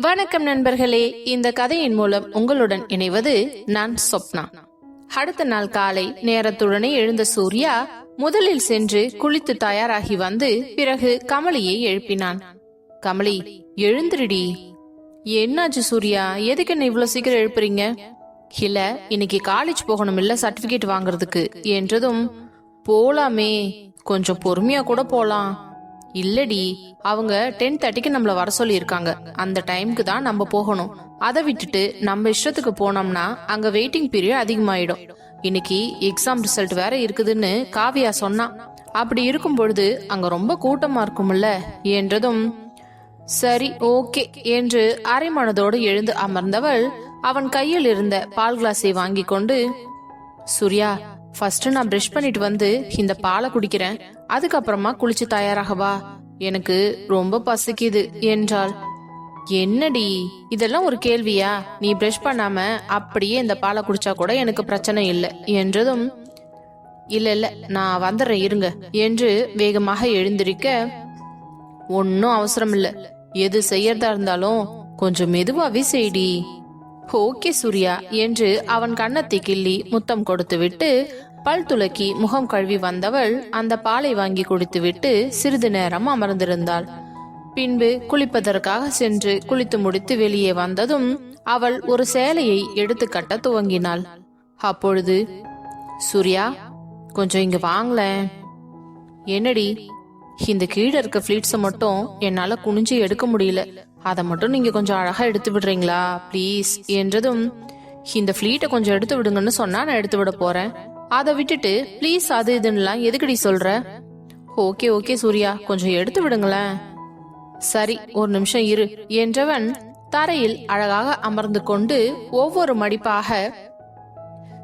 வணக்கம் நண்பர்களே இந்த கதையின் மூலம் உங்களுடன் இணைவது நான் சொப்னா. அடுத்த நாள் காலை நேரத்துடனே எழுந்த சூர்யா முதலில் சென்று குளித்து தயாராகி வந்து பிறகு கமலியை எழுப்பினான். கமலி எழுந்துருடி. என்னாச்சு சூர்யா? எதுக்கு என்ன இவ்வளவு சீக்கிரம் எழுப்புறீங்க? இல்ல இன்னைக்கு காலேஜ் போகணும் இல்ல சர்டிபிகேட் வாங்குறதுக்கு. என்றதும் போலாமே கொஞ்சம் பொறுமையா கூட போலாம். இல்லடி அவங்க டென் தேர்ட்டிக்கு நம்மள வர சொல்லி இருக்காங்க அந்த டைம்க்கு தான் நம்ம போகணும். அதை விட்டுட்டு நம்ம இஷ்டத்துக்கு போனோம்னா அங்க வெயிட்டிங் பீரியட் அதிகமாயிடும். இன்னைக்கு எக்ஸாம் ரிசல்ட் வேற இருக்குதுன்னு காவியா சொன்னா. அப்படி இருக்கும் பொழுது அங்க ரொம்ப கூட்டமா இருக்கும்ல? என்றதும் சரி ஓகே என்று அரை மனதோடு எழுந்து அமர்ந்தவள் அவன் கையில் இருந்த பால் கிளாஸை வாங்கி கொண்டு சூர்யா ஃபர்ஸ்ட் நான் பிரஷ் பண்ணிட்டு வந்து இந்த பாலை குடிக்கிறேன். அதுக்கப்புறமா குளிச்சு தயாராகவா எனக்கு ரொம்ப பசிக்குது என்றாள். என்னடி? இதெல்லாம் ஒரு கேள்வியா? நீ பிரஷ் பண்ணாம அப்படியே இந்த பாலை குடிச்சா கூட எனக்கு பிரச்சனை இல்லை என்றதும் இல்ல இல்ல நான் வந்துடுறேன் இருங்க என்று வேகமாக எழுந்திருக்க ஒன்னும் அவசரம் இல்ல எது செய்யறதா இருந்தாலும் கொஞ்சம் மெதுவாவே செய்டி ஓகே சூர்யா என்று அவன் கன்னத்தை கிள்ளி முத்தம் கொடுத்துவிட்டு பல் துலக்கி முகம் கழுவி வந்தவள் அந்த பாலை வாங்கி குடித்துவிட்டு சிறிது நேரம் அமர்ந்திருந்தாள். பின்பு குளிப்பதற்காக சென்று குளித்து முடித்து வெளியே வந்ததும் அவள் ஒரு சேலையை எடுத்து கட்ட துவங்கினாள். அப்பொழுது சூர்யா கொஞ்சம் இங்க வாங்களேன். என்னடி இந்த கீழே இருக்க ஃபிளீட்ஸை மட்டும் என்னால குனிஞ்சு எடுக்க முடியல. அதை மட்டும் நீங்க கொஞ்சம் அழகா எடுத்து விடுறீங்களா? ப்ளீஸ் என்றதும் இந்த ஃபிளீட்டை கொஞ்சம் எடுத்து விடுங்கன்னு சொன்னா நான் எடுத்து விட போறேன். அதை விட்டுட்டு ப்ளீஸ் அது இதுன்னுலாம் எதுக்குடி சொல்ற? Okay okay Surya. கொஞ்சம் எடுத்து விடுங்களேன். சரி ஒரு நிமிஷம் இரு என்றவன் தரையில் அழகாக அமர்ந்து கொண்டு ஒவ்வொரு மடிப்பாக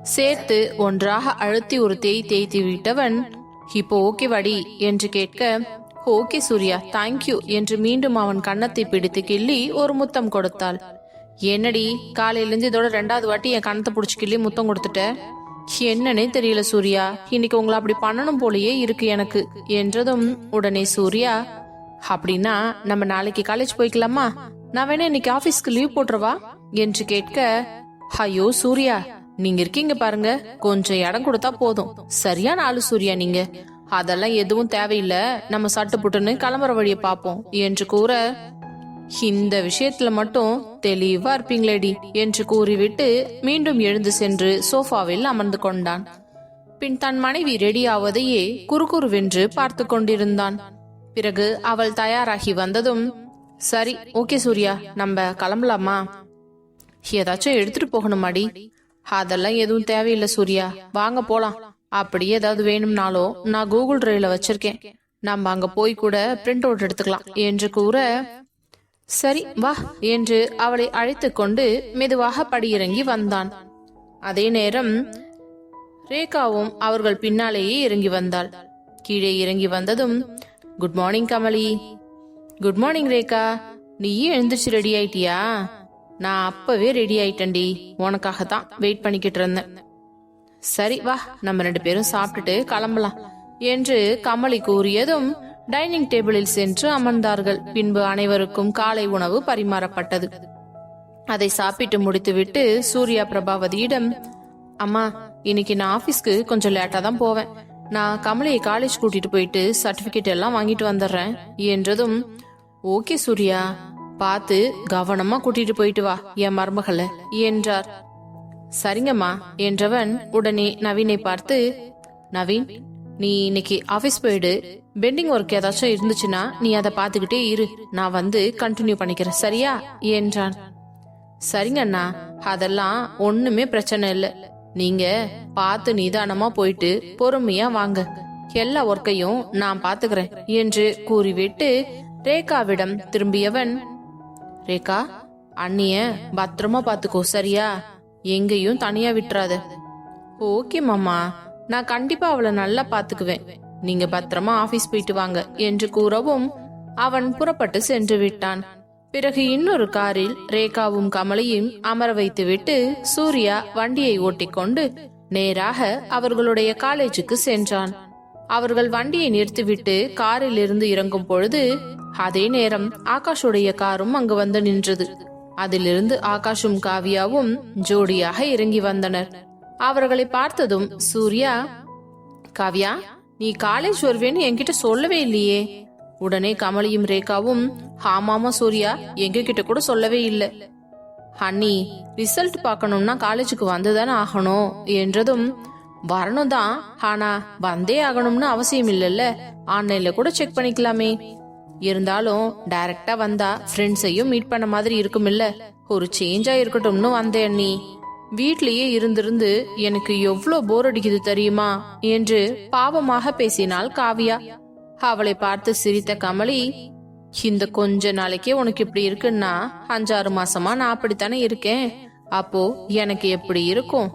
சேர்த்து ஒன்றாக அழுத்தி ஒரு தேய் தேய்த்து விட்டவன் இப்போ ஓகே வடி என்று கேட்க ஓகே சூர்யா. தேங்க்யூ என்று மீண்டும் அவன் கன்னத்தை பிடித்து கிள்ளி ஒரு முத்தம் கொடுத்தாள். என்னடி காலையிலேருந்து இதோட ரெண்டாவது வாட்டி என் கன்னத்தை பிடிச்சி கிள்ளி முத்தம் கொடுத்துட்ட? என்னன்னே தெரியல சூர்யா. இன்னைக்கு உங்களை அப்படி பண்ணணும் போலயே இருக்கு எனக்கு என்றதும் உடனே சூர்யா அப்படின்னா நம்ம நாளைக்கு காலேஜ் போய்க்கலாமா? நான் வேணா இன்னைக்கு ஆபீஸ்க்கு லீவ் போட்டுருவா என்று கேட்க ஐயோ சூர்யா நீங்க இருக்கீங்க பாருங்க. கொஞ்சம் இடம் கொடுத்தா போதும். சரியான ஆளு சூர்யா நீங்க. அதெல்லாம் எதுவும் தேவையில்லை. நம்ம சட்டு புட்டுன்னு கிளம்புற வழியை பார்ப்போம் என்று கூற இந்த விஷயத்துல மட்டும் தெளிவா இருப்பீங்களேடி என்று கூறிவிட்டு மீண்டும் எழுந்து சென்று சோஃபாவில் அமர்ந்து கொண்டான். பின் தன் மனைவி ரெடியாவதையே குறுகுறுவென்று பார்த்து கொண்டிருந்தான். பிறகு அவள் தயாராகி வந்ததும் சரி ஓகே சூர்யா நம்ம கிளம்பலாமா? ஏதாச்சும் எடுத்துட்டு போகணுமாடி? அதெல்லாம் எதுவும் தேவையில்லை சூர்யா வாங்க போலாம். அப்படி ஏதாவது வேணும்னாலும் நான் கூகுள் டிரைவ்ல வச்சிருக்கேன். நம்ம அங்க போய் கூட பிரிண்ட் அவுட் எடுத்துக்கலாம் என்று கூற சரி வா என்று அவளை அழைத்து கொண்டு மெதுவாக படியிறங்கி வந்தான். அதே நேரம் ரேகாவும் அவர்கள் பின்னாலேயே இறங்கி வந்தாள். கீழே இறங்கி வந்ததும் good morning Kamali. Good morning Rekha. நீயும் எழுந்துச்சு ரெடி ஆயிட்டியா? நான் அப்பவே ரெடி ஆயிட்டேன்டி. உனக்காக தான் வெயிட் பண்ணிக்கிட்டு இருந்தேன். சரி வா. நம்ம ரெண்டு பேரும் சாப்பிட்டுட்டு கிளம்பலாம் என்று கமலி கூறியதும் டைனிங் டேபிளில் சென்று அமர்ந்தார்கள். பின்பு அனைவருக்கும் காலை உணவு பரிமாறப்பட்டது. அதை சாப்பிட்டு முடித்துவிட்டு சூர்யா பிரபாவதியிடம் அம்மா இன்னைக்கு நான் ஆபீஸ்க்கு கொஞ்சம் லேட்டா தான் போவேன். நான் கமலையை காலேஜ் கூட்டிட்டு போயிட்டு சர்டிபிகேட் எல்லாம் வாங்கிட்டு வந்துடுறேன் என்றதும் ஓகே சூர்யா பார்த்து கவனமா கூட்டிட்டு போயிட்டு வா என் மருமகளை என்றார். சரிங்கம்மா என்றவன் உடனே நவீனை பார்த்து நவீன் நீ இன்னைக்கு ஆபீஸ் போயிடு. பெண்டிங் ஒர்க் ஏதாச்சும் இருந்துச்சுன்னா நீ அதை பார்த்துக்கிட்டே இரு. நான் வந்து கண்டினியூ பண்ணிக்கிறேன். சரியா? என்றான். சரிங்க அண்ணா அதெல்லாம் ஒண்ணுமே பிரச்சனை இல்ல. நீங்க பார்த்து நிதானமா போயிட்டு பொறுமையா வாங்க. எல்லா ஒர்க்கையும் நான் பாத்துக்கிறேன் என்று கூறிவிட்டு ரேகாவிடம் திரும்பியவன் ரேகா அண்ணிய பத்திரமா பாத்துக்கோ சரியா? எங்கேயும் தனியா விட்டுறாத. ஓகே மாமா. நான் கண்டிப்பா அவளை நல்லா பாத்துக்குவேன். நீங்க பத்திரமா ஆபீஸ் போயிட்டு வாங்க என்று கூறவும் அவன் புறப்பட்டு சென்று விட்டான். பிறகு இன்னொரு காரில் ரேகாவும் கமலையும் அமர வைத்துவிட்டு சூர்யா வண்டியை ஓட்டிக்கொண்டு நேராக அவர்களுடைய காலேஜுக்கு சென்றான். அவர்கள் வண்டியை நிறுத்திவிட்டு காரில் இருந்து இறங்கும் பொழுது அதே நேரம் ஆகாஷுடைய காரும் அங்கு வந்து நின்றது. அதிலிருந்து ஆகாஷும் காவியாவும் ஜோடியாக இறங்கி வந்தனர். அவர்களை பார்த்ததும் சூர்யா காவ்யா நீ காலேஜ் வருவேன்னு என்கிட்ட சொல்லவே இல்லையே. உடனே கமலியும் ரேகாவும் ஆமாமா சூர்யா எங்க கிட்ட கூட சொல்லவே இல்லை. ஹன்னி ரிசல்ட் பார்க்கணும்னா காலேஜுக்கு வந்துதானே ஆகணும் என்றதும் வரணும் தான். ஆனா வந்தே ஆகணும்னு அவசியம் இல்லைல்ல. ஆன்லைன்ல கூட செக் பண்ணிக்கலாமே. இருந்தாலும் டைரக்டா வந்தா ஃப்ரெண்ட்ஸையும் மீட் பண்ண மாதிரி இருக்கும் இல்ல ஒரு சேஞ்சா இருக்கட்டும்னு வந்தேன் நீ. வீட்லயே இருந்திருந்து எனக்கு எவ்வளோ போர் அடிக்குது தெரியுமா? என்று பாவமாக பேசினாள் காவியா. அவளை பார்த்து சிரித்த கமலி இந்த கொஞ்ச நாளைக்கே உனக்கு இப்படி இருக்குன்னா அஞ்சாறு மாசமா நான் அப்படித்தானே இருக்கேன். அப்போ எனக்கு எப்படி இருக்கும்?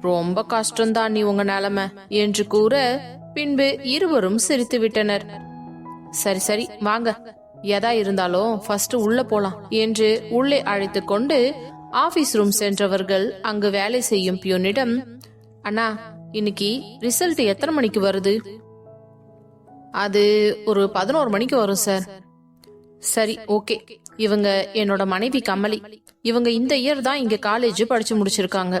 ரொம்ப கஷ்டம்தான் நீ உங்க நிலைமை என்று கூற பின்பு இருவரும் சிரித்து விட்டனர் சரி சரி வாங்க. எதா இருந்தாலும் ஃபர்ஸ்ட் உள்ள போலாம் என்று உள்ளே அழைத்து கொண்டு ஆபீஸ் ரூம் சென்றவர்கள் அங்கு வேலை செய்யும் பியூனிடம் அண்ணா இன்னைக்கு ரிசல்ட் எத்தனை மணிக்கு வருது? அது ஒரு பதினோரு மணிக்கு வரும் சார் சரி ஓகே இவங்க என்னோட மனைவி கமலி. இவங்க இந்த இயர் தான் இங்க காலேஜ் படிச்சு முடிச்சிருக்காங்க.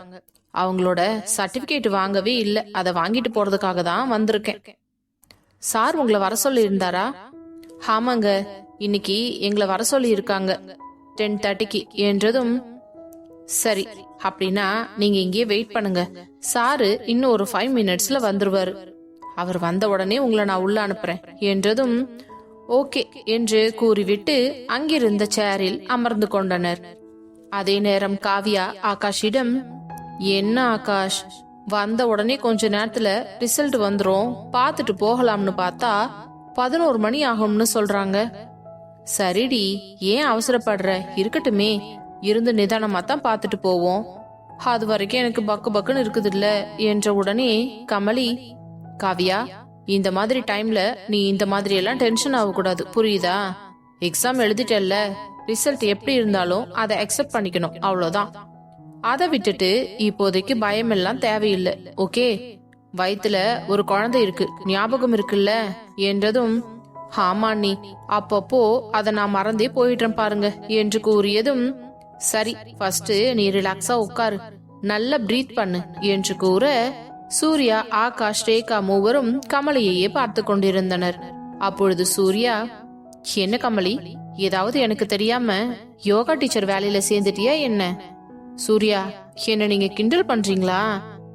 அவங்களோட சர்டிபிகேட் வாங்கவே இல்ல. அதை வாங்கிட்டு போறதுக்காக தான் வந்திருக்கேன். சார் உங்களை வர சொல்லி இருந்தாரா ஆமாங்க இன்னைக்கு எங்களை வர சொல்லி இருக்காங்க டென் தேர்ட்டிக்கு என்றதும் சரி அப்படின்னா நீங்க இங்கேயே வெயிட் பண்ணுங்க. சாரு இன்னும் ஒரு ஃபைவ் மினிட்ஸ்ல வந்துருவாரு. அவர் வந்த உடனே உங்களை நான் உள்ள அனுப்புறேன் என்றதும் ஓகே என்று கூறிவிட்டு அங்கிருந்த சேரில் அமர்ந்து கொண்டனர். அதே நேரம் காவியா ஆகாஷிடம் என்ன ஆகாஷ்? வந்த உடனே கொஞ்ச நேரத்துல ரிசல்ட் வந்துரும். பார்த்துட்டு போகலாம்னு பார்த்தா பதினோரு மணி ஆகும்னு சொல்றாங்க. சரிடி ஏன் அவசரப்படுற? இருக்கட்டுமே. இருந்து நிதானமா தான் பார்த்துட்டு போவோம். அது வரைக்கும் எனக்கு பக்கு பக்குன்னு இருக்குது இல்ல என்ற உடனே கமலி காவியா இந்த மாதிரி டைம்ல நீ இந்த மாதிரி எல்லாம் டென்ஷன் ஆகக்கூடாது. புரியுதா? எக்ஸாம் எழுதிட்டல்ல. ரிசல்ட் எப்படி இருந்தாலும் அதை அக்செப்ட் பண்ணிக்கணும். அவ்வளவுதான். அதை விட்டுட்டு இப்போதைக்கு பயம் எல்லாம் தேவையில்லை. ஓகே? வயித்துல ஒரு குழந்தை இருக்கு. ஞாபகம் இருக்குல்ல? என்றதும் ஆமா நீ அப்பப்போ அதை நான் மறந்தே போயிட்டேன் பாருங்க என்று கூறியதும் சரி ஃபர்ஸ்ட் நீ ரிலாக்ஸா உட்காரு. நல்ல பிரீத் பண்ணு என்று கூற சூர்யா ஆகாஷ் ரேகா மூவரும் கமலியையே பார்த்து கொண்டிருந்தனர். அப்பொழுது சூர்யா என்ன கமலி? ஏதாவது எனக்கு தெரியாம யோகா டீச்சர் வேலையில சேர்ந்துட்டியா என்ன? சூர்யா என்ன நீங்க கிண்டல் பண்றீங்களா?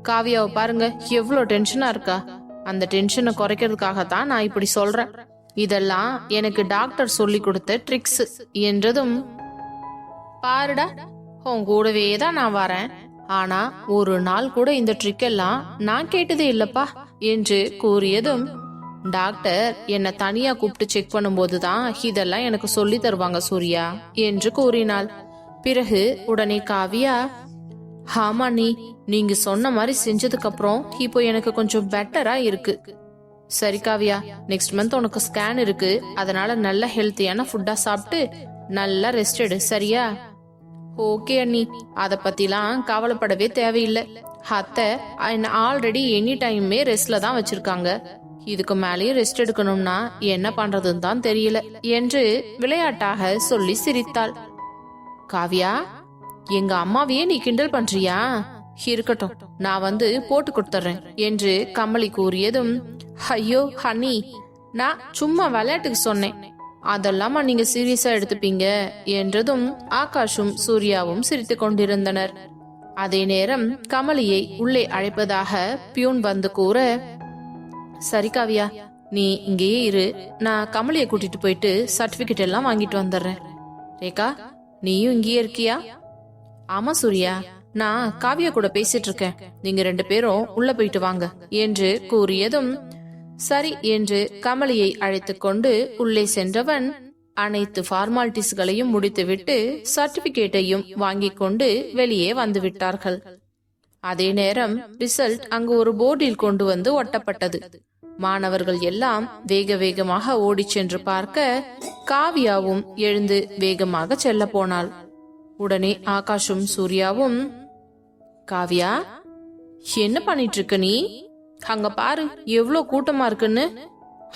காவியாவை பாருங்க எவ்வளவு டென்ஷனா இருக்கா. அந்த டென்ஷனை குறைக்கிறதுக்காக தான் நான் இப்படி சொல்றேன். இதெல்லாம் எனக்கு டாக்டர் சொல்லி கொடுத்த ட்ரிக்ஸ் என்றதும் பாருடா உன் கூடவே தான் நான் வரேன். ஆனா ஒரு நாள் கூட இந்த ட்ரிக் எல்லாம் நான் கேட்டதே இல்லப்பா என்று கூறியதும் டாக்டர் என்ன தனியா கூப்பிட்டு செக் பண்ணும்போது தான் இதெல்லாம் எனக்கு சொல்லி தருவாங்க சூர்யா என்று கூறினாள். பிறகு உடனே காவியா ஆமா நீ நீங்க சொன்ன மாதிரி செஞ்சதுக்கு அப்புறம் இப்போ எனக்கு கொஞ்சம் பெட்டரா இருக்கு. சரி காவியா நெக்ஸ்ட் மந்த் உனக்கு ஸ்கேன் இருக்கு. அதனால நல்ல ஹெல்த்தியான ஃபுட்டா சாப்பிட்டு நல்லா ரெஸ்ட் எடு. சரியா? ஓகே அண்ணி. அத பத்திலாம் கவலைப்படவே தேவையில்லை. அத்தை என்ன ஆல்ரெடி எனி டைமே ரெஸ்ட்ல தான் வச்சிருக்காங்க. இதுக்கு மேலேயும் ரெஸ்ட் எடுக்கணும்னா என்ன பண்றதுன்னு தான் தெரியல என்று விளையாட்டாக சொல்லி சிரித்தாள். காவியா எங்க அம்மாவையே நீ கிண்டல் பண்றியா? இருக்கட்டும் நான் வந்து போட்டு கொடுத்துறேன் என்று கமலி கூறியதும் ஐயோ ஹனி நான் சும்மா விளையாட்டுக்கு சொன்னேன். அதெல்லாமா நீங்க சீரியஸா எடுத்துப்பீங்க? என்றதும் ஆகாஷும் சூர்யாவும் சிரித்து கொண்டிருந்தனர். அதே நேரம் கமலியை உள்ளே அழைப்பதாக பியூன் வந்து கூற சரி காவியா நீ இங்கேயே இரு. நான் கமலியை கூட்டிட்டு போயிட்டு சர்டிபிகேட் எல்லாம் வாங்கிட்டு வந்துடுறேன். ரேகா நீயும் இங்கேயே இருக்கியா? ஆமா சூர்யா. நான் காவியா கூட பேசிட்டு இருக்கேன். நீங்க ரெண்டு பேரும் உள்ள போயிட்டு வாங்க என்று கூறியதும் சரி என்று கமலியை அழைத்து கொண்டு உள்ளே சென்றவன் அனைத்து ஃபார்மாலிட்டிஸ்களையும் முடித்துவிட்டு சர்டிபிகேட்டையும் வாங்கிக் கொண்டு வெளியே வந்து விட்டார்கள். அதே நேரம் ரிசல்ட் அங்கு ஒரு போர்டில் கொண்டு வந்து ஒட்டப்பட்டது. மாணவர்கள் எல்லாம் வேக வேகமாக ஓடிச் சென்று பார்க்க காவியாவும் எழுந்து வேகமாக செல்ல போனாள். உடனே ஆகாஷும் சூர்யாவும் காவியா என்ன பண்ணிட்டு இருக்க நீ? அங்க பாரு எவ்வளோ கூட்டமா இருக்குன்னு.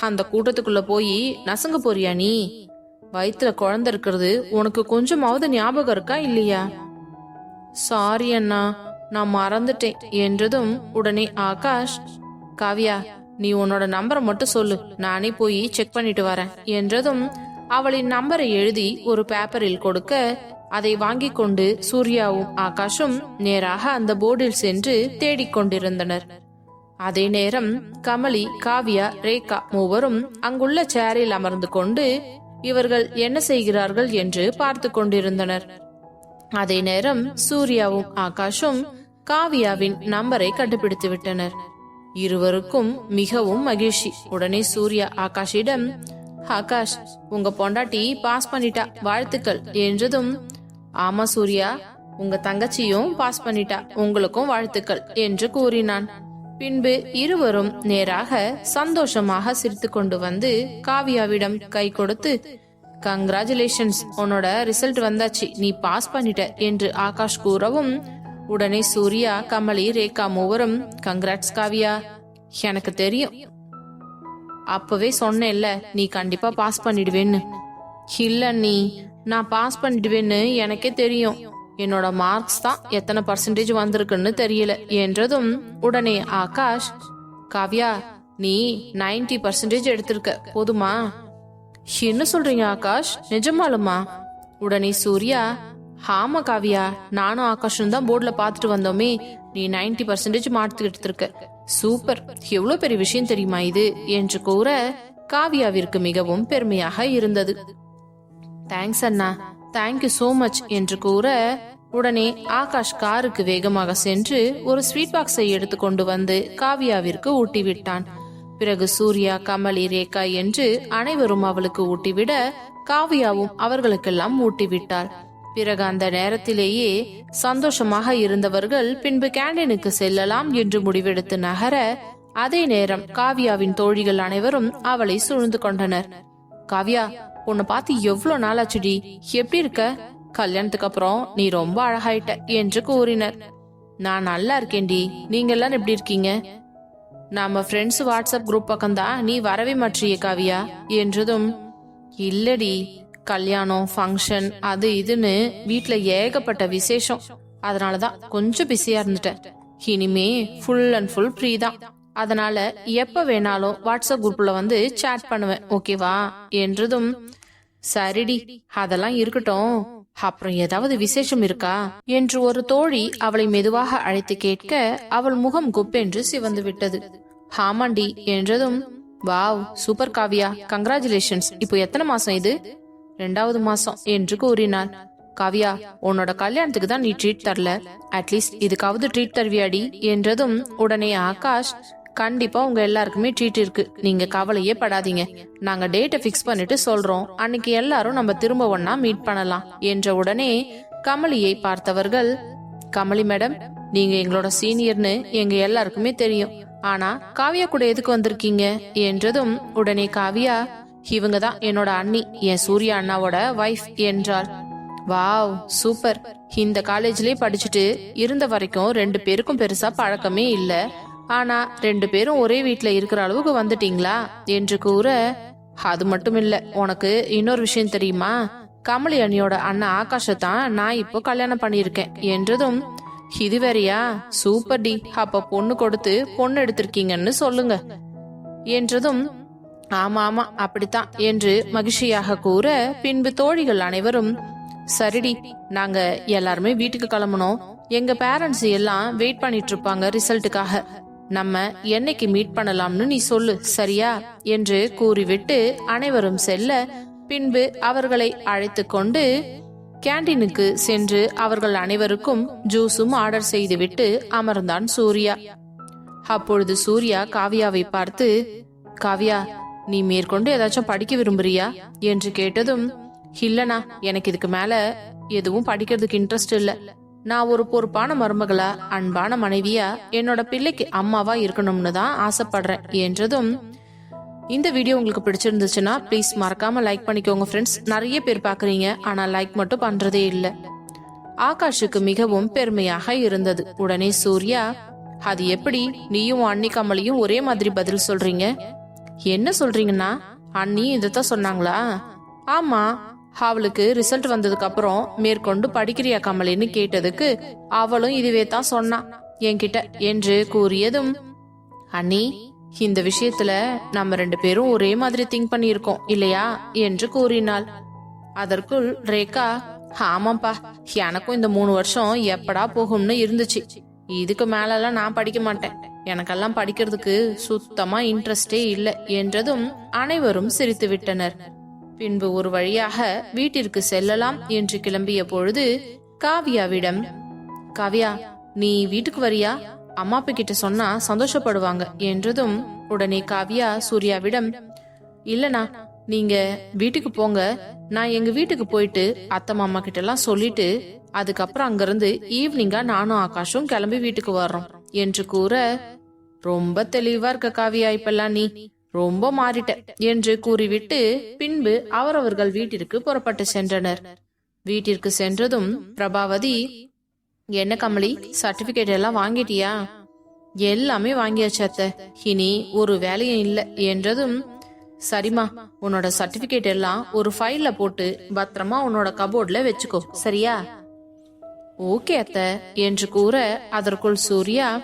அந்த கூட்டத்துக்குள்ள போய் நசங்க போறியா நீ? வயித்துல குழந்தை இருக்கிறது உனக்கு கொஞ்சமாவது ஞாபகம் இருக்கா இல்லையா? சாரி அண்ணா நான் மறந்துட்டேன் என்றதும் உடனே ஆகாஷ் காவியா நீ உன்னோட நம்பரை மட்டும் சொல்லு. நானே போய் செக் பண்ணிட்டு வரேன். என்றதும் அவளின் நம்பரை எழுதி ஒரு பேப்பரில் கொடுக்க அதை வாங்கி கொண்டு சூர்யாவும் ஆகாஷும் நேராக அந்த போர்டில் சென்று தேடிக் கொண்டிருந்தனர். அதே நேரம் கமலி காவியா ரேகா மூவரும் அங்குள்ள சேரில் அமர்ந்து கொண்டு இவர்கள் என்ன செய்கிறார்கள்? என்று பார்த்து கொண்டிருந்தனர். அதே நேரம் சூர்யாவும் ஆகாஷும் காவியாவின் நம்பரை கண்டுபிடித்து விட்டனர். இருவருக்கும் மிகவும் மகிழ்ச்சி. உடனே சூர்யா ஆகாஷிடம் ஆகாஷ் உங்க பொண்டாட்டி பாஸ் பண்ணிட்டா வாழ்த்துக்கள் என்றதும் ஆமா சூர்யா உங்க தங்கச்சியும் பாஸ் பண்ணிட்டா உங்களுக்கும் வாழ்த்துக்கள் என்று கூறினான். பின்பு இருவரும் நேராக சந்தோஷமாக சிரித்து கொண்டு வந்து காவியாவிடம் கை கொடுத்து கங்க்ராச்சுலேஷன்ஸ் உன்னோட ரிசல்ட் வந்தாச்சு. நீ பாஸ் பண்ணிட்ட என்று ஆகாஷ் கூறவும் உடனே சூர்யா கமலி ரேகா மூவரும் கங்க்ராட்ஸ் காவியா. எனக்கு தெரியும். அப்பவே சொன்னேன்ல நீ கண்டிப்பா பாஸ் பண்ணிடுவேன்னு. இல்ல நீ நான் பாஸ் பண்ணிடுவேன்னு எனக்கே தெரியும். என்னோட மார்க்ஸ் தான் எத்தனை பர்சன்டேஜ் வந்திருக்குன்னு தெரியல. என்றதும் உடனே ஆகாஷ் காவ்யா நீ 90% பர்சன்டேஜ் எடுத்திருக்க. போதுமா? என்ன சொல்றீங்க ஆகாஷ்? நிஜமாலுமா? உடனே சூர்யா ஆமா காவியா. நானும் ஆகாஷும் தான் போர்டில் பார்த்துட்டு வந்தோமே. நீ 90% பர்சன்டேஜ் மார்க் எடுத்திருக்க. சூப்பர். எவ்வளோ பெரிய விஷயம் தெரியுமா இது? என்று கூற காவியாவிற்கு மிகவும் பெருமையாக இருந்தது. தேங்க்ஸ் அண்ணா. தேங்க்யூ சோ மச் என்று கூற உடனே ஆகாஷ் காருக்கு வேகமாக சென்று ஒரு ஸ்வீட் பாக்ஸை எடுத்து கொண்டு வந்து காவியாவிற்கு ஊட்டிவிட்டான். பிறகு சூர்யா கமலி ரேகா என்று அனைவரும் அவளுக்கு ஊட்டிவிட காவியாவும் அவர்களுக்கெல்லாம் ஊட்டிவிட்டாள். பிறகு அந்த நேரத்திலேயே சந்தோஷமாக இருந்தவர்கள் பின்பு கேண்டீனுக்கு செல்லலாம் என்று முடிவெடுத்து நகர அதே நேரம் காவியாவின் தோழிகள் அனைவரும் அவளை சூழ்ந்து கொண்டனர். காவியா உன்னை பார்த்து எவ்வளவு நாளாச்சுடி? எப்படி இருக்க? கல்யாணத்துக்கு அப்புறம் நீ ரொம்ப அழகாயிட்ட என்று கூறினர். நான் நல்லா இருக்கேன்டி. நீங்க எல்லாரும் எப்படி இருக்கீங்க? நாம ஃப்ரெண்ட்ஸ் வாட்ஸ்அப் குரூப் பக்கம்தான். நீ வரவே மாற்றிய காவியா என்றதும் இல்லடி. கல்யாணம் ஃபங்க்ஷன் அது இதுன்னு வீட்டுல ஏகப்பட்ட விசேஷம். அதனாலதான் கொஞ்சம் பிஸியா இருந்துட்டேன். இனிமே ஃபுல் அண்ட் ஃபுல் ஃப்ரீ தான். அதனால எப்ப வேணாலும் வாட்ஸ்அப் குரூப்ல வந்து சேட் பண்ணுவேன் ஓகேவா என்றதும் சரிடி அதெல்லாம் இருக்கட்டும். அப்புறம் ஏதாவது விசேஷம் இருக்கா? என்று ஒரு தோழி அவளை மெதுவாக அழைத்து கேட்க அவள் முகம் குப்பென்று சிவந்து விட்டது. ஹாமாண்டி என்றதும் வாவ் சூப்பர் காவியா. கங்க்ராச்சுலேஷன்ஸ் இப்போ எத்தனை மாசம் இது? ரெண்டாவது மாசம் என்று கூறினாள் காவியா உன்னோட கல்யாணத்துக்கு தான் நீ ட்ரீட் தரல. அட்லீஸ்ட் இதுக்காவது ட்ரீட் தருவியாடி என்றதும் உடனே ஆகாஷ் கண்டிப்பா உங்க எல்லாருக்குமே ட்ரீட் இருக்கு. நீங்க கவலையே படாதீங்க. நாங்க டேட்டை ஃபிக்ஸ் பண்ணிட்டு சொல்றோம். அன்னைக்கு எல்லாரும் நம்ம திரும்ப ஒன்னா மீட் பண்ணலாம் என்ற உடனே கமலியை பார்த்தவர்கள் கமலி மேடம் நீங்க எங்களோட சீனியர்னு எங்க எல்லாருக்குமே தெரியும். ஆனா காவியா கூட எதுக்கு வந்திருக்கீங்க? என்றதும் உடனே காவியா இவங்க தான் என்னோட அண்ணி என் சூர்யா அண்ணாவோட வைஃப் என்றாள். Wow super. இந்த காலேஜ்லயே படிச்சுட்டு இருந்த வரைக்கும் ரெண்டு பேருக்கும் பெருசா பழக்கமே இல்ல. ஆனா ரெண்டு பேரும் ஒரே வீட்ல இருக்கிற அளவுக்கு வந்துட்டீங்களா? என்று கூற அது மட்டும் இல்ல உனக்கு இன்னொரு விஷயம் தெரியுமா? கமலி அண்ணியோட அண்ணன் தான் நான் இப்போ கல்யாணம் பண்ணியிருக்கேன் என்றதும் இது வேறையா? சூப்பர் டி அப்ப பொண்ணு கொடுத்து பொண்ணு எடுத்திருக்கீங்கன்னு சொல்லுங்க. என்றதும் ஆமா ஆமா அப்படித்தான் என்று மகிழ்ச்சியாக கூற பின்பு தோழிகள் அனைவரும் சரிடி நாங்க எல்லாருமே வீட்டுக்கு கிளம்பணும் எங்க பேரண்ட்ஸ் எல்லாம் வெயிட் பண்ணிட்டு இருப்பாங்க ரிசல்ட்டுக்காக. நம்ம என்னைக்கு மீட் பண்ணலாம்னு நீ சொல்லு சரியா? என்று கூறிவிட்டு அனைவரும் செல்ல பின்பு அவர்களை அழைத்து கொண்டு கேண்டீனுக்கு சென்று அவர்கள் அனைவருக்கும் ஜூஸும் ஆர்டர் செய்துவிட்டு அமர்ந்தான் சூர்யா. அப்பொழுது சூர்யா காவியாவை பார்த்து காவ்யா நீ மேற்கொண்டு ஏதாச்சும் படிக்க விரும்புறியா? என்று கேட்டதும் இல்லனா எனக்கு இதுக்கு மேல எதுவும் படிக்கிறதுக்கு இன்ட்ரெஸ்ட் இல்ல. நான் ஒரு பொறுப்பான மருமகளா அன்பான மனைவியா என்னோட பிள்ளைக்கு அம்மாவா இருக்கணும்னு தான் ஆசைப்படுறேன் என்றதும் இந்த வீடியோ உங்களுக்கு பிடிச்சிருந்துச்சுன்னா ப்ளீஸ் மறக்காம லைக் பண்ணிக்கோங்க ஃப்ரெண்ட்ஸ் நிறைய பேர் பாக்குறீங்க ஆனா லைக் மட்டும் பண்றதே இல்ல. ஆகாஷுக்கு மிகவும் பெருமையாக இருந்தது. உடனே சூர்யா அது எப்படி? நீயும் உன் ஒரே மாதிரி பதில் சொல்றீங்க? என்ன சொல்றீங்கன்னா? அண்ணியும் இதைத்தான் சொன்னாங்களா? ஆமா. அவளுக்கு ரிசல்ட் வந்ததுக்கு அப்புறம் மேற்கொண்டு படிக்கிறியா கமலின்னு கேட்டதுக்கு அவளும் இதுவே தான் சொன்னான் என்கிட்ட என்று கூறியதும் அண்ணி இந்த விஷயத்துல நம்ம ரெண்டு பேரும் ஒரே மாதிரி திங்க் பண்ணியிருக்கோம் இல்லையா? என்று கூறினாள். அதற்குள் ரேகா ஆமாப்பா எனக்கும் இந்த மூணு வருஷம் எப்படா போகும்னு இருந்துச்சு. இதுக்கு மேலெல்லாம் நான் படிக்க மாட்டேன். எனக்கெல்லாம் படிக்கிறதுக்கு சுத்தமா இன்ட்ரெஸ்டே இல்லை என்றதும் அனைவரும் சிரித்து விட்டனர் பின்பு ஒரு வழியாக வீட்டிற்கு செல்லலாம் என்று கிளம்பிய பொழுது காவியாவிடம் காவியா நீ வீட்டுக்கு வரியா? அம்மா அப்பா கிட்ட சொன்னா சந்தோஷப்படுவாங்க என்றதும் உடனே காவியா சூர்யாவிடம் இல்லனா நீங்க வீட்டுக்கு போங்க. நான் எங்க வீட்டுக்கு போயிட்டு அத்தை மாமா கிட்ட எல்லாம் சொல்லிட்டு அதுக்கப்புறம் அங்கிருந்து ஈவினிங்கா நானும் ஆகாஷும் கிளம்பி வீட்டுக்கு வர்றோம். என்று கூற ரொம்ப தெளிவா இருக்க காவியா இப்பெல்லாம் நீ ரொம்ப மாறிட்ட என்று கூறிவிட்டு பின்பு அவரவர்கள் வீட்டிற்கு புறப்பட்டு சென்றனர். வீட்டிற்கு சென்றதும் பிரபாவதி என்ன கமலி சர்டிபிகேட் எல்லாம் வாங்கிட்டியா? எல்லாமே வாங்கியாச்சு அத்தை. இனி ஒரு வேலையும் இல்ல என்றதும் சரிம்மா உன்னோட சர்டிபிகேட் எல்லாம் ஒரு ஃபைல்ல போட்டு பத்திரமா உன்னோட கபோர்ட்ல வச்சுக்கோ. சரியா? ஓகே அத்தை என்று கூற அதற்குள் சூர்யா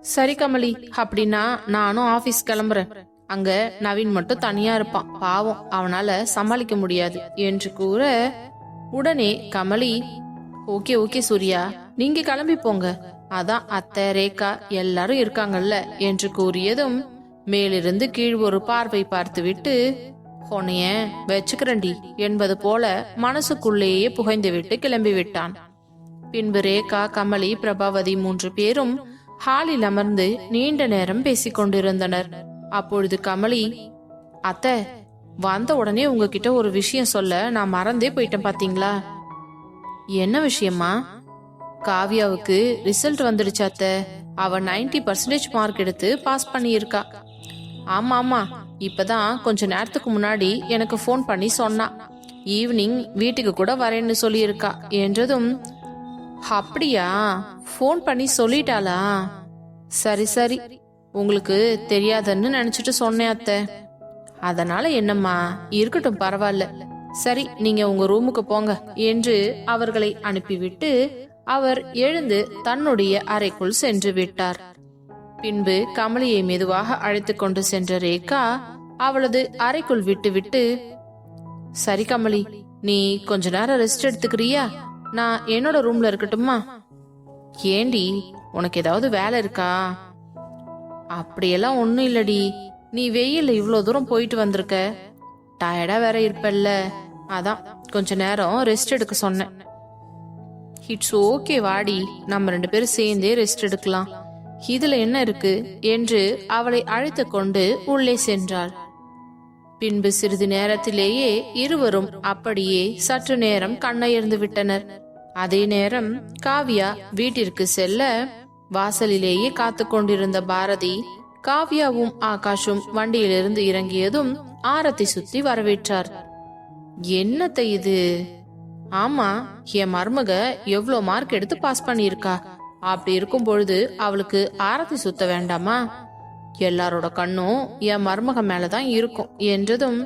சரி கமலி அப்படின்னா நானும் ஆபீஸ் கிளம்புறேன். அங்க நவீன் மட்டும் தனியா இருப்பான். பாவம் அவனால சமாளிக்க முடியாது என்று கூற உடனே கமலி ஓகே ஓகே சூர்யா நீங்க கிளம்பி போங்க. அதான் அத்தை ரேகா எல்லாரும் இருக்காங்கல்ல என்று கூறியதும் மேலிருந்து கீழ் ஒரு பார்வை பார்த்துவிட்டு உன்னைய வச்சுக்கிறண்டி என்பது போல மனசுக்குள்ளேயே புகைந்து விட்டு கிளம்பி விட்டான் பின்பு ரேகா கமலி பிரபாவதி மூன்று பேரும் ஹாலில் அமர்ந்து நீண்ட நேரம் பேசிக் கொண்டிருந்தனர். அப்பொழுது கமலி அத்தை வந்த உடனே உங்ககிட்ட ஒரு விஷயம் சொல்ல நான் மறந்தே போயிட்டேன் பாத்தீங்களா? என்ன விஷயமா காவியாவுக்கு ரிசல்ட் வந்துடுச்சு அத்தை. அவ 90% பர்சன்டேஜ் மார்க் எடுத்து பாஸ் பண்ணியிருக்கா. ஆமா ஆமா. இப்பதான் கொஞ்ச நேரத்துக்கு முன்னாடி எனக்கு ஃபோன் பண்ணி சொன்னா. ஈவினிங் வீட்டுக்கு கூட வரேன்னு சொல்லியிருக்கா. என்றதும் அப்படியா? ஃபோன் பண்ணி சொல்லிட்டாளா? சரி சரி. உங்களுக்கு தெரியாதுன்னு நினைச்சிட்டு சொன்னேன் அத்தை. அதனால என்னம்மா? இருக்கட்டும் பரவாயில்ல. சரி நீங்க உங்க ரூமுக்கு போங்க என்று அவர்களை அனுப்பிவிட்டு அவர் எழுந்து தன்னுடைய அறைக்குள் சென்று விட்டார். பின்பு கமலியை மெதுவாக அழைத்து கொண்டு சென்ற ரேகா அவளது அறைக்குள் விட்டுவிட்டு சரி கமலி நீ கொஞ்ச நேரம் ரெஸ்ட் எடுத்துக்கிறியா? நான் என்னோட ரூம்ல இருக்கட்டுமா? ஏண்டி உனக்கு ஏதாவது வேலை இருக்கா? அப்படியெல்லாம் ஒண்ணும் இல்லடி. நீ வெயில்ல இவ்வளவு தூரம் போயிட்டு வந்திருக்க. டயர்டா வேற இருப்பல்ல. அதான் கொஞ்ச நேரம் ரெஸ்ட் எடுக்க சொன்னேன். இட்ஸ் ஓகே வாடி நம்ம ரெண்டு பேரும் சேர்ந்தே ரெஸ்ட் எடுக்கலாம். இதுல என்ன இருக்கு? என்று அவளை அழைத்து கொண்டு உள்ளே சென்றாள். பின்பு சிறிது நேரத்திலேயே இருவரும் அப்படியே சற்று நேரம் கண்ணயர்ந்து விட்டனர். அதே நேரம் காவ்யா வீட்டிற்கு செல்ல வாசலிலேயே காத்து கொண்டிருந்த பாரதி காவ்யாவும் ஆகாஷும் வண்டியிலிருந்து இறங்கியதும் ஆரத்தி சுத்தி வரவேற்றார். என்னத்த இது? ஆமா என் மருமக எவ்வளவு மார்க் எடுத்து பாஸ் பண்ணியிருக்கா? அப்படி இருக்கும் பொழுது அவளுக்கு ஆரத்தி சுத்த வேண்டாமா? எல்லாரோட கண்ணும் என் மருமக மேலதான் இருக்கும் என்றதும்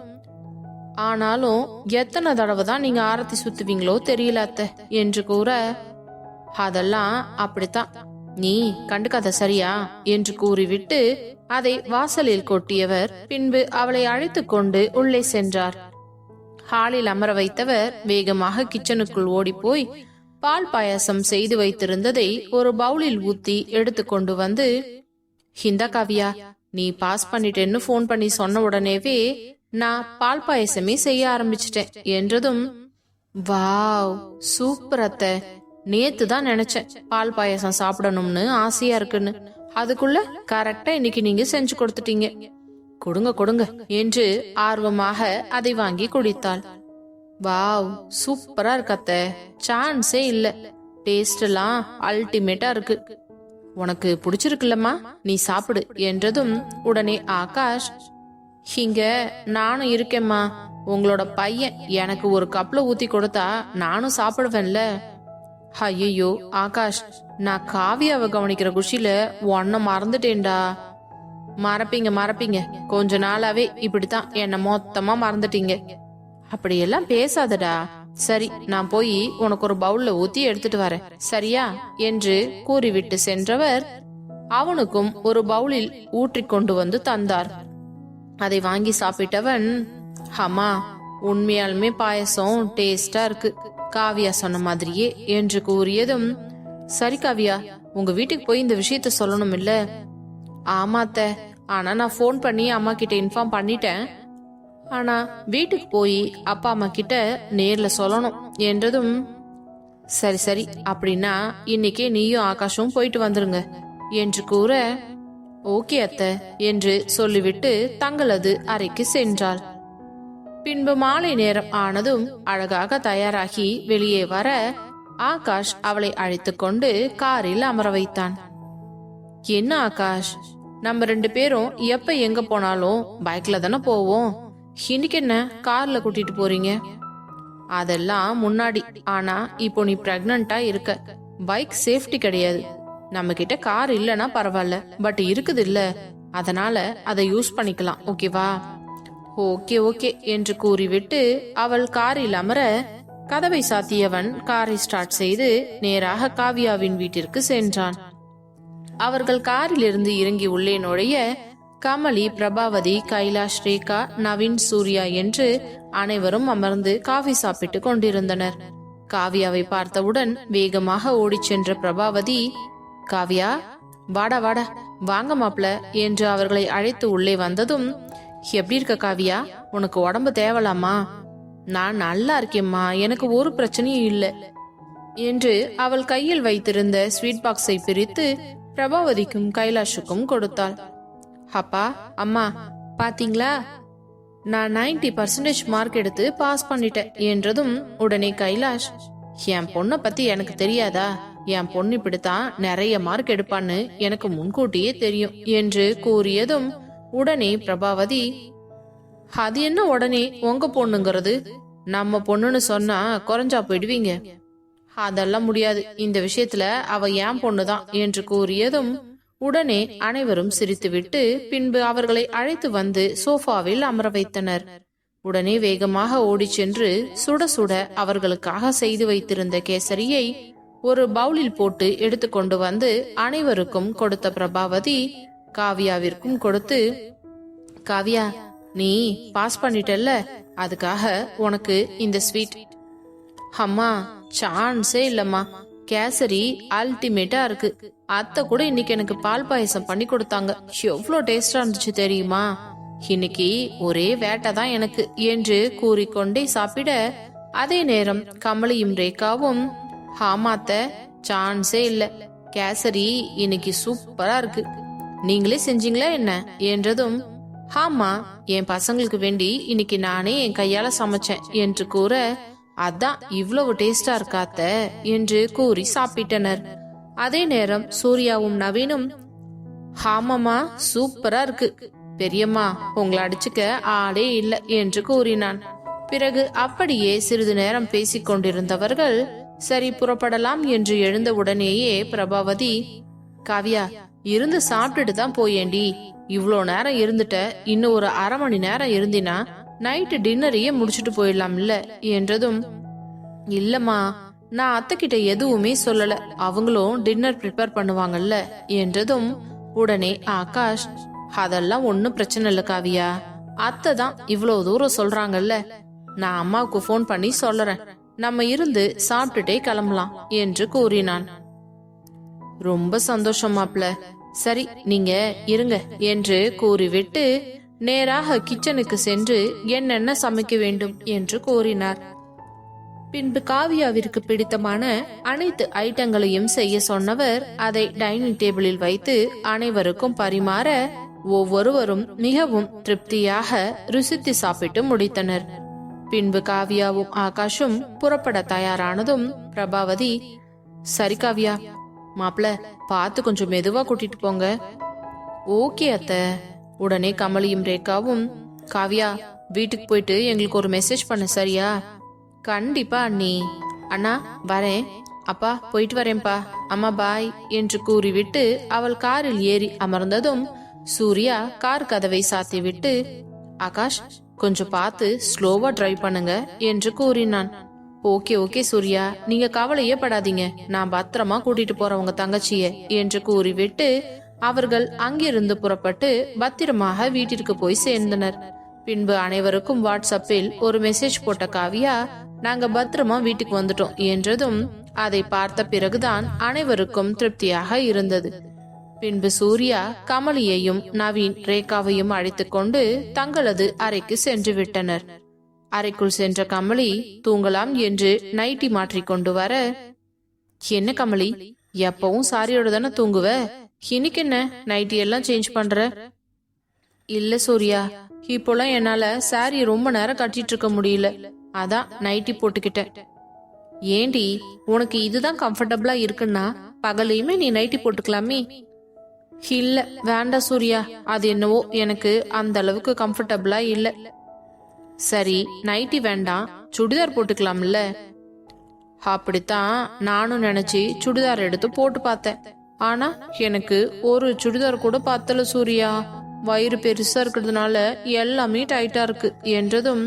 ஆனாலும் எத்தனை தடவை தான் நீங்க ஆரத்தி சுத்துவீங்களோ தெரியல அத்த என்று கூற அதெல்லாம் அப்படித்தான். நீ கண்டுக்காத சரியா? என்று கூறிவிட்டு அதை வாசலில் கொட்டியவர் பின்பு அவளை அழைத்து கொண்டு உள்ளே சென்றார். ஹாலில் அமர வைத்தவர் வேகமாக கிச்சனுக்குள் ஓடிப்போய் பால் பாயாசம் செய்து வைத்திருந்ததை ஒரு பவுலில் ஊத்தி எடுத்துக்கொண்டு வந்து ஹிந்தா காவியா நீ பாஸ் பண்ணிட்டேன்னு ஃபோன் பண்ணி சொன்ன உடனேவே நான் பால் பாயசமே செய்ய ஆரம்பிச்சிட்டேன் என்றதும் வாவ் சூப்பர் அத்தை. நேத்து தான் நினைச்சேன் பால் பாயசம் சாப்பிடணும்னு ஆசையா இருக்குன்னு. அதுக்குள்ள கரெக்டா இன்னைக்கு நீங்க செஞ்சு கொடுத்துட்டீங்க. கொடுங்க கொடுங்க என்று ஆர்வமாக அதை வாங்கி குடித்தாள். வாவ் சூப்பரா இருக்கத்த சான்ஸே இல்ல. டேஸ்ட் எல்லாம் அல்டிமேட்டா இருக்கு. உனக்கு பிடிச்சிருக்குல்லம்மா? நீ சாப்பிடு என்றதும் உடனே ஆகாஷ் இங்க நானும் இருக்கேம்மா. உங்களோட பையன் எனக்கு ஒரு கப்ல ஊத்தி கொடுத்தா நானும் சாப்பிடுவேன்ல. ஐயோ ஆகாஷ் நான் காவியாவை கவனிக்கிற குஷியில உன்னை மறந்துட்டேன்டா. மறப்பீங்க மறப்பீங்க. கொஞ்ச நாளாவே இப்படித்தான் என்ன மொத்தமா மறந்துட்டீங்க. அப்படியெல்லாம் பேசாதடா. சரி நான் போய் உனக்கு ஒரு பவுல்ல ஊத்தி எடுத்துட்டு வரேன். சரியா? என்று கூறிவிட்டு சென்றவர் அவனுக்கும் ஒரு பவுலில் ஊற்றிக் கொண்டு வந்து தந்தார். அதை வாங்கி சாப்பிட்டவன் ஹமா உண்மையாலுமே பாயசம் டேஸ்டா இருக்கு. காவியா சொன்ன மாதிரியே என்று கூறியதும் சரி காவியா உங்க வீட்டுக்கு போய் இந்த விஷயத்த சொல்லணும் இல்ல ஆமாத்த ஆனா நான் ஃபோன் பண்ணி அம்மா கிட்ட இன்ஃபார்ம் பண்ணிட்டேன். ஆனா வீட்டுக்கு போய் அப்பா அம்மா கிட்ட நேர்ல சொல்லணும் என்றதும் சரி சரி அப்படின்னா இன்னைக்கே நீயும் ஆகாஷும் போயிட்டு வந்துருங்க என்று கூற ஓகே அத்தை என்று சொல்லிவிட்டு தங்களது அறைக்கு சென்றாள். பின்பு மாலை நேரம் ஆனதும் அழகாக தயாராகி வெளியே வர ஆகாஷ் அவளை அழைத்து கொண்டு காரில் அமர வைத்தான். என்ன ஆகாஷ்? நம்ம ரெண்டு பேரும் எப்ப எங்க போனாலும் பைக்ல தானே போவோம்? இன்னைக்கு என்ன கார்ல கூட்டிட்டு போறீங்க? அதெல்லாம் முன்னாடி. ஆனா இப்போ நீ பிரெக்னண்டா இருக்க. பைக் சேஃப்டி கிடையாது. நம்ம கிட்ட கார் இல்லனா பரவாயில்ல. பட் இருக்குது இல்ல அதனால அதை யூஸ் பண்ணிக்கலாம் ஓகேவா ஓகே ஓகே என்று கூறிவிட்டு அவள் காரில் அமர கதவை சாத்தியவன் காரை ஸ்டார்ட் செய்து நேராக காவியாவின் வீட்டிற்கு சென்றான். அவர்கள் காரிலிருந்து இறங்கி உள்ளே நுழைய கமலி பிரபாவதி கைலாஷ் ரேகா நவீன் சூர்யா என்று அனைவரும் அமர்ந்து காஃபி சாப்பிட்டு கொண்டிருந்தனர். காவியாவை பார்த்தவுடன் வேகமாக ஓடிச் சென்ற பிரபாவதி காவியா வாடா வாடா வாங்க மாப்ள என்று அவர்களை அழைத்து உள்ளே வந்ததும் எப்படி இருக்க காவியா? உனக்கு உடம்பு தேவலாமா? நான் நல்லா இருக்கேம்மா எனக்கு ஒரு பிரச்சனையும் இல்லை என்று அவள் கையில் வைத்திருந்த ஸ்வீட் பாக்ஸை பிரித்து பிரபாவதிக்கும் கைலாஷுக்கும் கொடுத்தாள். அப்பா அம்மா பாத்தீங்களா? நான் 90% பர்சன்டேஜ் மார்க் எடுத்து பாஸ் பண்ணிட்டேன் என்றதும் உடனே கைலாஷ் என் பொண்ணை பத்தி எனக்கு தெரியாதா? என் பொண்ணு இப்படித்தான் நிறைய மார்க் எடுப்பான்னு எனக்கு முன்கூட்டியே தெரியும் என்று கூறியதும் உடனே பிரபாவதி அது என்ன உடனே? உங்க பொண்ணுங்கிறது? நம்ம பொண்ணுன்னு சொன்னா குறைஞ்சா போயிடுவீங்க. அதெல்லாம் முடியாது. இந்த விஷயத்துல அவ என் பொண்ணுதான் என்று கூறியதும் உடனே அனைவரும் சிரித்துவிட்டு பின்பு அவர்களை அழைத்து வந்து சோஃபாவில் அமர வைத்தனர். உடனே வேகமாக ஓடிச் சென்று சுட சுட அவர்களுக்காக செய்து வைத்திருந்த கேசரியை ஒரு பவுலில் போட்டு எடுத்துக்கொண்டு வந்து அனைவருக்கும் கொடுத்த பிரபாவதி காவியாவிற்கும் கொடுத்து காவியா நீ பாஸ் பண்ணிட்டல்ல அதுக்காக உனக்கு இந்த ஸ்வீட். அம்மா சான்ஸே இல்லம்மா. கேசரி அல்டிமேட்டா இருக்கு. அத்தை கூட இன்னைக்கு எனக்கு பால் பாயசம் பண்ணி கொடுத்தாங்க. எவ்வளோ டேஸ்டா இருந்துச்சு தெரியுமா? இன்னைக்கு ஒரே வேட்டை தான் எனக்கு என்று கூறிக்கொண்டே சாப்பிட அதே நேரம் கமலியும் ரேகாவும் ஆமாத்த சான்ஸே இல்ல. கேசரி இன்னைக்கு சூப்பரா இருக்கு. நீங்களே செஞ்சீங்களா என்ன? என்றதும் ஆமா என் பசங்களுக்கு வேண்டி இன்னைக்கு நானே என் கையால சமைச்சேன் என்று கூற அதான் இவ்வளவு டேஸ்டா இருக்காத்த என்று கூறி சாப்பிட்டனர். அதே நேரம் சூர்யாவும் நவீனும் ஆமாமா சூப்பரா இருக்கு. பெரியம்மா உங்களை அடிச்சுக்க ஆளே இல்ல என்று கூறினான். பிறகு அப்படியே சிறிது நேரம் பேசிக் கொண்டிருந்தவர்கள் சரி புறப்படலாம் என்று எழுந்த உடனேயே பிரபாவதி காவியா இருந்து சாப்பிட்டுட்டு தான் போயேண்டி. இவ்வளோ நேரம் இருந்துட்ட இன்னும் ஒரு அரை மணி நேரம் இருந்தினா நைட்டு டின்னரையே முடிச்சுட்டு போயிடலாம்ல? என்றதும் இல்லம்மா நான் அத்தைக்கிட்ட எதுவுமே சொல்லல. அவங்களும் டின்னர் ப்ரிப்பேர் பண்ணுவாங்கல்ல? என்றதும் உடனே ஆகாஷ் அதெல்லாம் ஒன்னும் பிரச்சனை இல்ல காவியா. அத்தை தான் இவ்வளவு தூரம் சொல்றாங்கல்ல. நான் அம்மாவுக்கு ஃபோன் பண்ணி சொல்லறேன் நம்ம இருந்து சாப்பிட்டுட்டே கிளம்பலாம் என்று கூறினான். ரொம்ப சந்தோஷம் மாப்ள சரி நீங்க இருங்க என்று கூறிவிட்டு நேராக கிச்சனுக்கு சென்று என்னென்ன சமைக்க வேண்டும் என்று கூறினார் பின்பு காவியாவிற்கு பிடித்தமான அனைத்து ஐட்டங்களையும் செய்ய சொன்னவர் அதை டைனிங் டேபிளில் வைத்து அனைவருக்கும் பரிமாற ஒவ்வொருவரும் மிகவும் திருப்தியாக ருசித்து சாப்பிட்டு முடித்தனர். பின்பு காவியாவும் ஆகாஷும் புறப்பட தயாரானதும் பிரபாவதி சரி காவியா மாப்பிள பார்த்து கொஞ்சம் மெதுவா கூட்டிட்டு போங்க. ஓகே அத்தை. உடனே கமலியும் ரேகாவும் காவியா வீட்டுக்கு போயிட்டு எங்களுக்கு ஒரு மெசேஜ் பண்ண சரியா? கண்டிப்பா அண்ணி. அண்ணா வரேன். அப்பா போயிட்டு வரேன்பா அம்மா பாய் என்று கூறிவிட்டு அவள் காரில் ஏறி அமர்ந்ததும் சூர்யா கார் கதவை சாத்திவிட்டு ஆகாஷ் கொஞ்சம் பார்த்து ஸ்லோவா டிரைவ் பண்ணுங்க என்று கூறினான். ஓகே ஓகே சூர்யா நீங்க கவலையே படாதீங்க. நான் பத்திரமா கூட்டிட்டு போறேன் உங்க தங்கச்சிய என்று கூறிவிட்டு அவர்கள் அங்கிருந்து புறப்பட்டு பத்திரமாக வீட்டிற்கு போய் சேர்ந்தனர். பின்பு அனைவருக்கும் வாட்ஸ்அப்பில் ஒரு மெசேஜ் போட்ட காவியா நாங்க பத்திரமா வீட்டுக்கு வந்துட்டோம் என்றதும் அதை பார்த்த பிறகுதான் அனைவருக்கும் திருப்தியாக இருந்தது. பின்பு சூர்யா கமலியையும் நவீன் ரேகாவையும் அழைத்து கொண்டு தங்களது அறைக்கு சென்று விட்டனர். அறைக்குள் சென்ற கமலி தூங்கலாம் என்று நைட்டி மாற்றி கொண்டு வர என்ன கமலி எப்பவும் சாரியோட தானே தூங்குவ? இன்னைக்கு என்ன? நைட்டி எல்லாம் சேஞ்ச் பண்ற? இல்ல சூர்யா இப்போலாம் என்னால சாரி ரொம்ப நேரம் கட்டிட்டு இருக்க முடியல. அதான் நைட்டி போட்டுக்கிட்டேன். ஏண்டி உனக்கு இதுதான் கம்ஃபர்டபுளா இருக்குன்னா பகலையுமே நீ நைட்டி போட்டுக்கலாமே? இல்ல வேண்டாம் சூர்யா அது என்னவோ எனக்கு அந்த அளவுக்கு கம்ஃபர்டபுளா இல்ல. சரி நைட்டி வேண்டாம் சுடிதார் போட்டுக்கலாம்ல? அப்படித்தான் நானும் நினைச்சு சுடிதார் எடுத்து போட்டு பார்த்தேன். ஆனா எனக்கு ஒரு சுடிதார் கூட பத்தல சூர்யா. வயிறு பெருசா இருக்கிறதுனால எல்லாமே டைட்டா இருக்கு. என்றதும்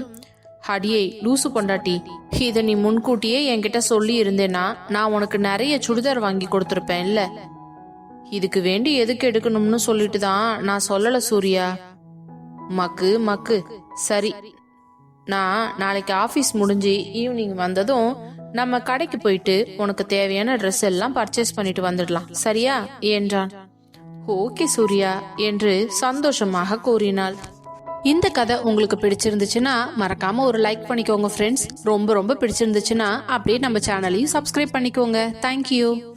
அடியே லூசு பொண்டாட்டி. இத நீ முன்கூட்டியே என்கிட்ட சொல்லி இருந்தேனா நான் உனக்கு நிறைய சுடிதார் வாங்கி கொடுத்துருப்பேன் இல்ல இதுக்கு வேண்டி எதுக்கு எடுக்கணும்னு சொல்லிட்டு தான் நான் சொல்லல சூர்யா. மக்கு மக்கு. சரி. நான் நாளைக்கு ஆபீஸ் முடிஞ்சு ஈவினிங் வந்ததும் நம்ம கடைக்கு போயிட்டு உனக்கு தேவையான ட்ரெஸ் எல்லாம் பர்ச்சேஸ் பண்ணிட்டு வந்துடலாம். சரியா? என்றான். ஓகே சூர்யா என்று சந்தோஷமாக கூறினாள். இந்த கதை உங்களுக்கு பிடிச்சிருந்துச்சுன்னா மறக்காம ஒரு லைக் பண்ணிக்கோங்க ஃப்ரெண்ட்ஸ் ரொம்ப ரொம்ப பிடிச்சிருந்துச்சுன்னா அப்படியே நம்ம சேனலையும் சப்ஸ்கிரைப் பண்ணிக்கோங்க. தேங்க்யூ